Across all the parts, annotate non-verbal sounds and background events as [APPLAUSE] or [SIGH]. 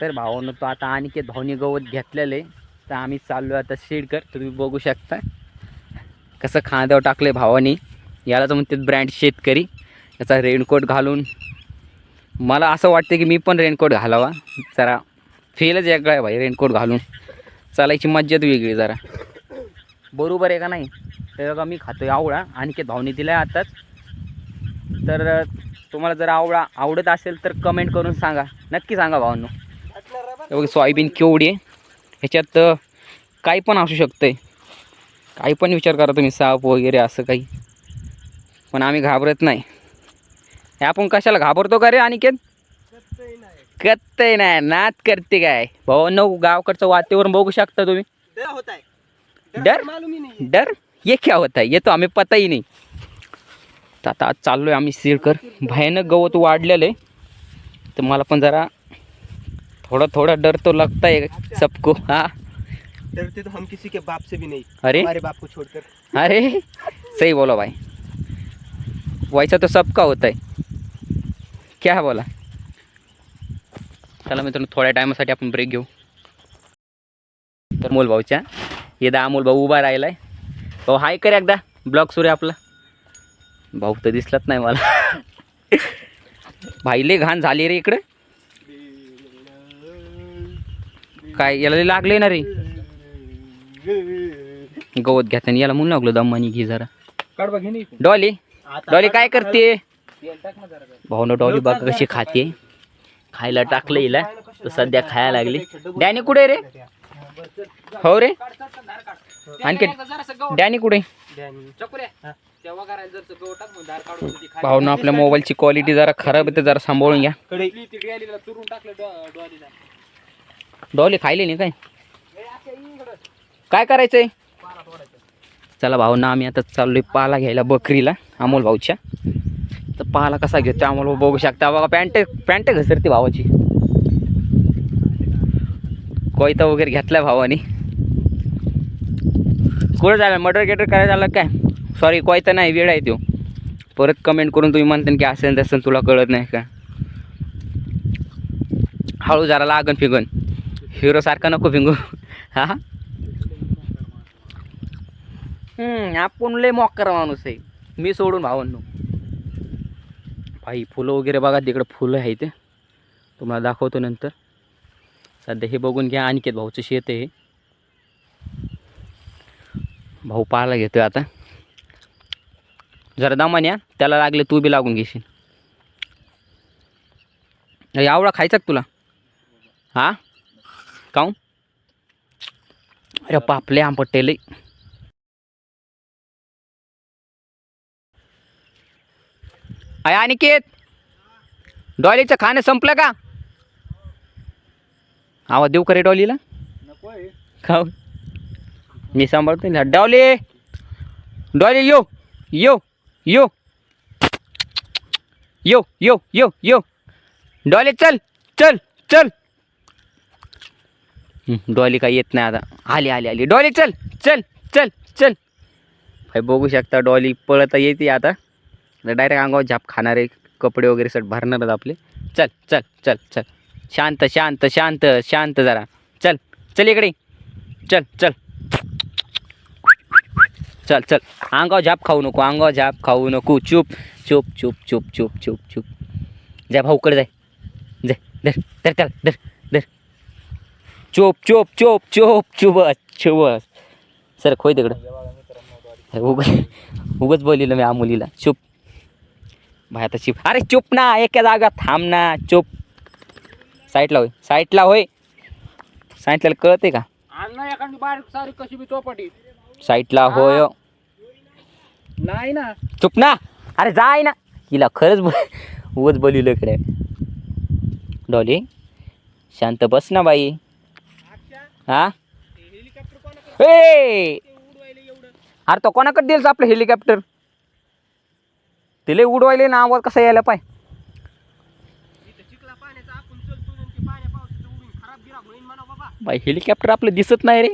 तर भावानं तो आता आणखी भाऊनी गवत घेतलेलं आहे. तर आम्ही चाललो आता शेडकर तुम्ही बघू शकता. कसं खांद्यावर टाकलं आहे भावानी यालाच म्हणतात ब्रँड शेतकरी. याचा रेनकोट घालून. मला असं वाटतं की मी पण रेनकोट घालावा. जरा फेलच वेगळा आहे भाई रेनकोट घालून. चालायची मज्जाच वेगळी जरा. बरोबर आहे का नाही? तर बघा मी खातोय आवळा. आणखी भावनी दिला आहे आताच. तर तुम्हाला जर आवळा आवडत असेल तर कमेंट करून सांगा. नक्की सांगा भावांनो. बघा सोयाबीन केवढी आहे. ह्याच्यात काही पण असू शकतंय. काही पण विचार करा तुम्ही साप वगैरे असं काही. पण आम्ही घाबरत नाही. हे आपण कशाला घाबरतो का रे अनिकेत? करतंय नाही. नात करते काय? भावांनो गावकडचं वातावरण बघू शकता तुम्ही. डर? ही डर ये क्या होता है ये तो हमें पता ही नहीं. तर आता आज चाललो आहे आम्ही सिरकर भयानक गवत वाढलेलं आहे. तर मला पण जरा थोडा थोडा डर तो लगता है सबको हाँ। डरते तो हम किसी के बाप से भी नहीं अरे। हमारे बाप को छोड़कर। अरे सही बोला भाई। वैसा तो सबका होता है। क्या बोला? चला मित्रांनो थोड्या टायमासाठी आपण ब्रेक घेऊ। तर मोल भाऊच्या येदा अमोल भाऊ उभा राहिलाय. भाऊ हाय कर एकदा. ब्लॉग सुरू आहे आपला. भाऊ तर दिसलाच नाही मला. भाई लय घाण झाली रे इकडे. काय याला लागले ना रे. गवत घेताना याला म्हणून लागलो दम्मानी घे जरा. डॉली डॉली काय करते? भाऊनं डॉली बघा कशी खाते. खायला टाकलं हिला तर सध्या खायला लागली. डॅनी कुठे रे? हो रे? आणखी डॅनी कुठे? भाऊनं आपल्या मोबाईलची क्वालिटी जरा खराब आहे तर जरा सांभाळून घ्या. डॉली खायले नाही काय? काय करायचंय? चला भाऊ ना आम्ही आता चाललोय पाला घ्यायला बकरीला अमोल भाऊच्या. तर पाला कसा घेतो अमोल भाऊ बघू शकता. बघा पॅन्ट पॅन्ट घसरते भावाची. कोयता वगैरे घेतलाय भावाने. कुठं झालं? मर्डर गेटर करायला झालं काय? सॉरी कोयता नाही वेळ आहे तो. परत कमेंट करून तुम्ही म्हणता की असेल तसं तुला कळत नाही का? हळू जरा लागन फिगन. हिरो सारखा नको फिंगू हा? आपण लय मोकर माणूस आहे. मी सोडून भावांनो. भाई फुलं वगैरे बघा तिकडं फुलं आहे ते तुम्हाला दाखवतो नंतर. सध्या हे बघून घ्या अनिकेत भाऊचं शेत आहे हे. भाऊ पाहायला घेतोय आता. जरा दमान या त्याला लागले तू बी लागून घेशील. अरे, आवळा खायचा तुला? हा? काऊन? अरे पापले आंबटेले अय अनिकेत डॉलीचं खाणं संपलं का? आवाज देऊ का रे डॉलीला? खाऊ मी सांभाळतो ना. डॉली डॉली यो यो यो. यो यो यो यो. डॉली चल चल चल. डॉली काय येत नाही आता. आली आली आली. डॉली चल चल चल चल. भाई बघू शकता डॉली पळत येते आता. डायरेक्ट अंगावर झाप खाणारे कपडे वगैरे सट भरणारच आपले. चल चल चल चल. शांत शांत शांत शांत जरा. चल चल इकडे. चल चल. चल चल. अंगावर झाप खाऊ नको अंगावर झाप खाऊ नको. चुप चुप चुप चुप चुप चुप चुप. जा भाऊकडे जाय. जाय धर धर चल धर. चोप चोप चोप चोप चुबस चुबस. सर खोय तिकडं. उग उगच बोलिलं मी मुलीला चुप. भाई आता चिप. अरे चुप ना एका जागा थांब ना चुप. साईटला होय. साईटला होय. साईटला कळते का? अण्णा एखादी बारीक सारी कशी बी चौपाटी. साईटला होय. नाही ना. चुप ना. अरे जाय ना. हिला खरंच बोल उगच बोलिलं इकडे. डॉली शांत बस ना बाई. हा? ए! अरे तो कोणाकडे दिलच आपलं हेलिकॉप्टर तिले उडवायले ना आवाज कसा यायला पाय? बाई हेलिकॉप्टर आपलं दिसत नाही रे.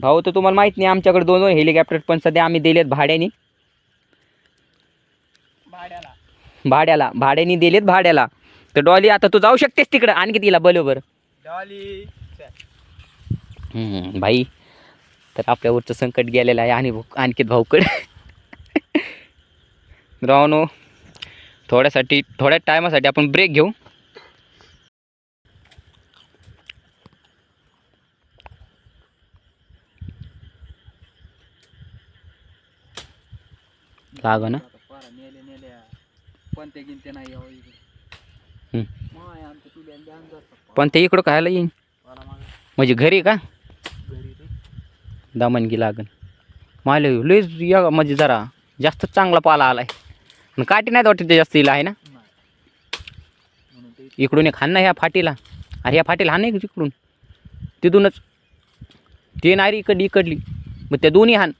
भाऊ तर तुम्हाला माहीत नाही आमच्याकडे दोन दोन हेलिकॉप्टर पण सध्या आम्ही दिलेत भाड्याने. भाड्याला. भाड्याला. भाड्याने दिलेत भाड्याला. तर डॉली आता तू जाऊ शकतेस तिकडं. आणखी तिला बरोबर. डॉली. भाई तर आपल्यावरचं संकट गेलेलं आहे आणि भाऊ- आणखी भाऊकडे. [LAUGHS] रावनो थोड्यासाठी थोड्या टायमासाठी आपण ब्रेक घेऊ. लाग ना. पण ते इकडे खायला येईन. म्हणजे घरी का? रे दमनगी लागन. माले लईच या म्हणजे जरा जास्त चांगला पाला आलाय. पण काठी नाही वाटत ते जास्त इला आहे ना? इकडून एक हाण ना ह्या फाटीला. अरे ह्या फाटीला हाण नाही इकडून तिथूनच. ते नाही रे इकडली इकडली. मग त्या दोन्ही हाण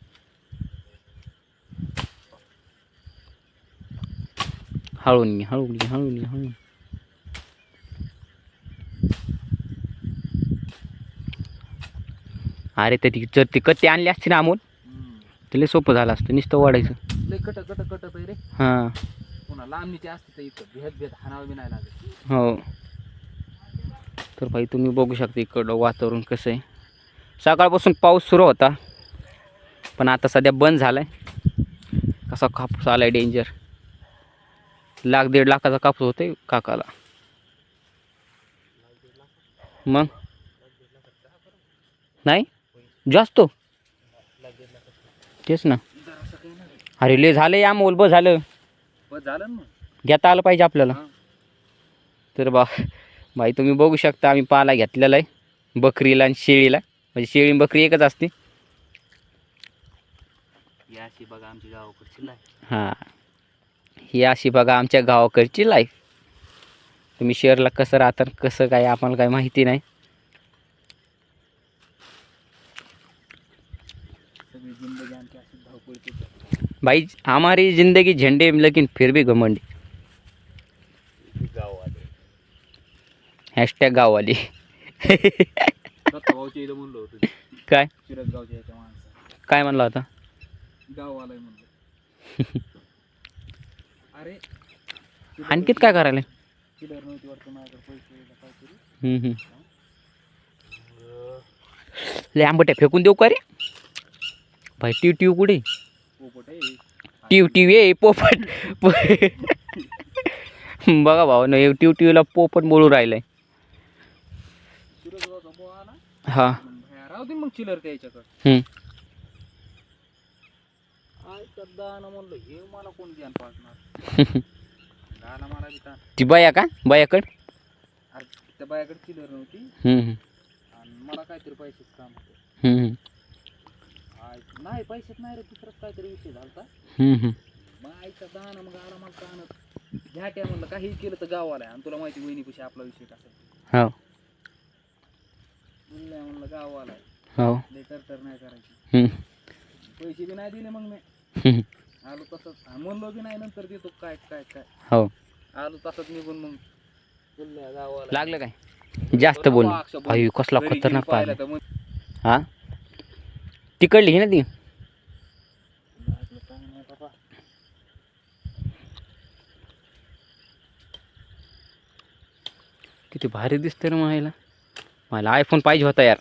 हळून हळून हळून हळून अरे ते ती जर ती कत्ती आणली असती ना अमोल. तर लय सोपं झालं असतं नुसतं वाढायचं लय कट कट आहे रे. हां. पुन्हा लांबणीची असते तर इथं भेद भेद हाणावं बी नाही लागत. हो. तर भाई तुम्ही बघू शकता इकडं वातावरण कसं आहे. सकाळपासून पाऊस सुरू होता पण आता सध्या बंद झाला आहे कसा कापूस आला आहे डेंजर लाख दीड लाखाचा कापूस होते काकाला. मग? नाही? जास्त? तेच ना. अरे ले झालं या मोल बस झालं झालं ना घेता आलं पाहिजे आपल्याला. तर बा भाई तुम्ही बघू शकता आम्ही पाला घेतलेला आहे बकरीला आणि शेळीला. म्हणजे शेळी बकरी एकच असते. ही अशी बघा आमची गावाकडची लाय हां. ही अशी बघा आमच्या गावाकडची लाईफ तुम्ही शहरला कसं राहता कसं काय आम्हाला काय माहिती नाही सगळी जिंदगी आमची अशी धावपळीची भाई हमारी जिंदगी झंडे में लेकिन फिर भी घमंडी। हॅशटॅग गाववाली। काय? काय म्हणला होता? आणखीत काय करायला. लय आंबट्या फेकून देऊ का रे? भाई टिव टिव कुठे? टिव टिव ये पोपट. बघा भाऊ न टिव टिवला पोपट बोलू राहिलाय. हा. मग चिलर त्याच्याकडं हे. ती बाया का? बायाकड? त्या बायाकडे चिलर नव्हती. मला काहीतरी पैसेच काम होतं हम्म, हम्म, आय नाही पैसेच नाही रे दुसराच काहीतरी विषय झालता हम्म, हम्म. मग आईचा दाना मग आला मला ताणत घ्याट्या म्हणलं काही केलं तर गावाला आहे आणि तुला माहिती वहिनीपाशी आपला विषय कसा आहे? हो. बोलल्या म्हणलं गावाला आहे हो. लय तर नाही करायची. हम्म, पैसे बी नाही दिले मग मी. हम्म. आलो तसंच. आणि म्हणलो बी नाही नंतर देतो. काय काय काय. हो. आलो तसंच निघून मग. बोलल्या गावाला लागलं काय? जास्त बोल. अयो कसला खतरनाक पाहिलं तर हा? तिकडली ही ना ती. किती भारी दिसते रे मला मला आयफोन पाहिजे होता यार.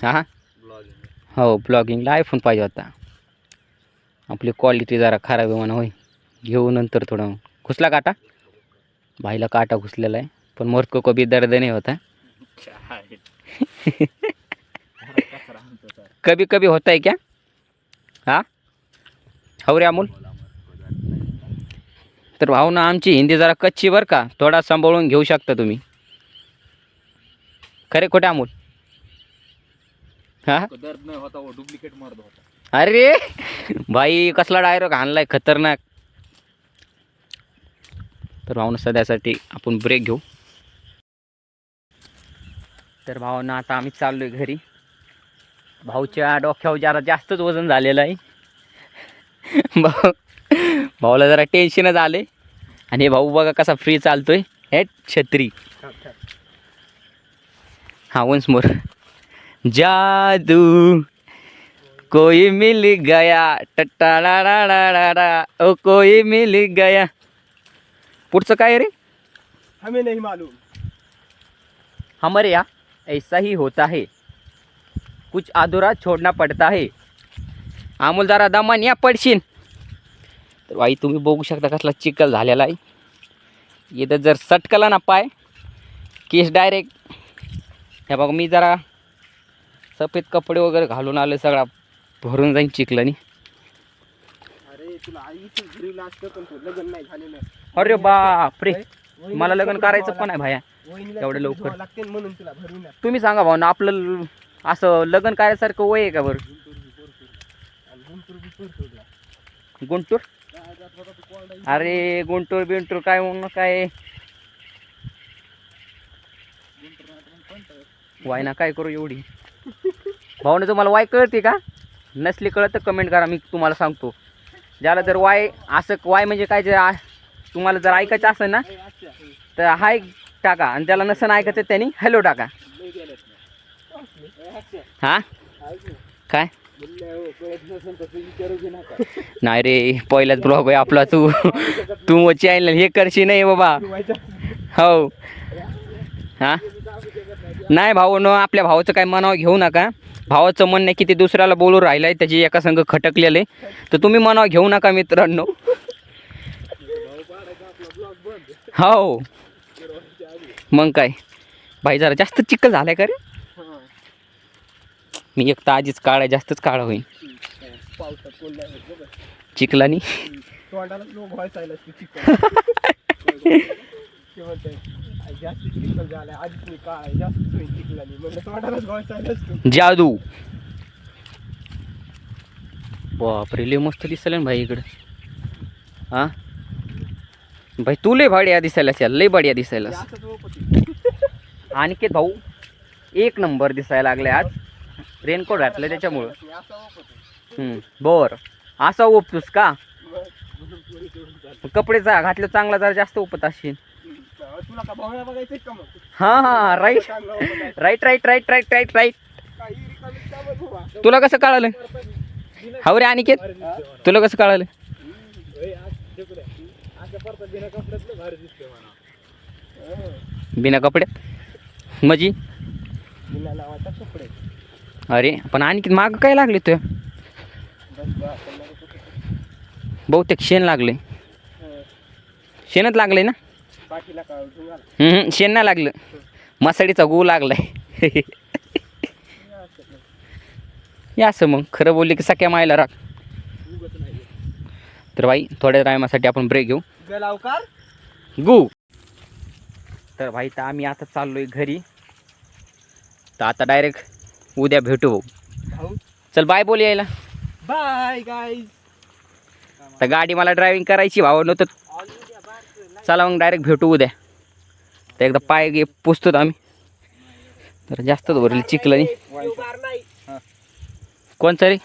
हा? हो ब्लॉगिंगला आयफोन पाहिजे होता. आपली क्वालिटी जरा खराब आहे म्हणा होय. घेऊ नंतर थोडं. घुसला काटा? भाईला काटा घुसलेला आहे. पण मोरको कभी दर्द नाही होता [LAUGHS] काय जरा कचरा आणतो सर. कभी कभी होता है क्या? हा? हो रे अमोल तर भाऊ ना आमची हिंदी जरा कच्ची बरं का? थोडा सांभाळून घेऊ शकता तुम्ही. खरे खोटे अमोल? हा? डुप्लिकेट मर्द होता अरे! भाई कसला डायरेक्ट आणलाय खतरनाक. तर भाऊनं सध्यासाठी आपण ब्रेक घेऊ. तर भावना आता आम्ही चाललो आहे घरी. भाऊच्या डोक्यावर जरा जास्तच वजन झालेलं आहे. भाऊ भाऊला जरा टेन्शनच आले आणि हे भाऊ बघा कसा फ्री चालतोय. हे छत्री. हा वन्स मोर जादू. कोई मिल गया. टट्टा ओ कोई मिल गया. पुढचं काय रे? हमें नहीं मालूम. हमरे या ऐसा ही होता है. कुछ अधुरा छोड़ना पडता है। अमोल जरा दमान या पडशीन। तर बाई तुम्ही बघू शकता कसला चिखल झालेला आहे. इथं जर सटकला ना पाय केस डायरेक्ट हे बघा मी जरा सफेद कपडे वगैरे घालून आले सगळा भरून जाईन चिखलानी. अरे तुला घरी तू अरे बापरे! मला लग्न करायचं पण आहे भाया. एवढं लवकर. म्हणून तुला तुम्ही सांगा भाऊ ना आपलं असं लग्न करायसारखं वय आहे का बरं? गुंटूर? अरे गुंटूर बिंटूर काय म्हणून काय? वाय ना काय करू एवढी? भाऊने तुम्हाला वाय कळते का? नसली कळत तर कमेंट करा मी तुम्हाला सांगतो. ज्याला जर वाय असं वाय म्हणजे काय जे तुम्हाला जर ऐकायचं असेल ना तर हाय टाका. आणि ज्याला नसेल ऐकायचं त्यांनी हॅलो टाका. हा? काय? नाही रे पहिलाच ब्लॉग आहे आपला तू. तू मग चॅनल हे करशी नाही बाबा. हो. हा? नाही भाऊ न आपल्या भावाचं काय मनावर घेऊ नका. भावाचं म्हणणं आहे की ते दुसऱ्याला बोलू राहिलं आहे त्याची एका संघ खटकलेलं आहे. तर तुम्ही मनावर घेऊ नका मित्रांनो. हो. मग काय? भाई जरा जास्त चिखल झालाय का रे? मी एक तर आधीच काळा जास्तच काळा होईल. चिखलानी तोंडाला लोक व्हायचा चिकन [LAUGHS] ते म्हणतंय, "आई, जास्त चिकन झालाय आधीच मी काय जास्त होईल चिकलानी म्हणलं तोंडालाच व्हायचा तू. जादू. बापरे लय मस्त दिसलं ना भाई इकडं. हा? भाई तू लय भाड्या दिसायला लय बढिया दिसायला. आणखी [LAUGHS] भाऊ एक नंबर दिसायला लागले आज. रेनकोट घातलं त्याच्यामुळं. बर. असा ओपतोस का. कपडे जा घातलं चांगला जरा जास्त ओपत असशील. मग? हा हा right right right right right right right. तुला कसं कळालं? हाव रे अनिकेत? तुला कसं कळालं? बिना कपड्यात मजी? कपडे. अरे पण आणखी माग काय लागले तुझ्या बहुतेक शेण लागले शेणच लागले ना? शेण नाही लागलं. मसाडीचा गू लागलाय. [LAUGHS] या असं मग. खरं बोलले की सख्या मायला राग. तर भाई थोड्या टायमासाठी आपण ब्रेक घेऊ. गू. गु तर भाई तर आम्ही आता चाललोय घरी. तर आता डायरेक्ट उद्या भेटू भाऊ. चल बाय बोल यायला. बाय गाईज तर गाडी मला ड्रायव्हिंग करायची भाऊ नव्हतं चला मग डायरेक्ट भेटू उद्या. तर एकदा पाय गे पुसतो आम्ही. तर जास्तच भरली चिखलं नाही कोणचं रे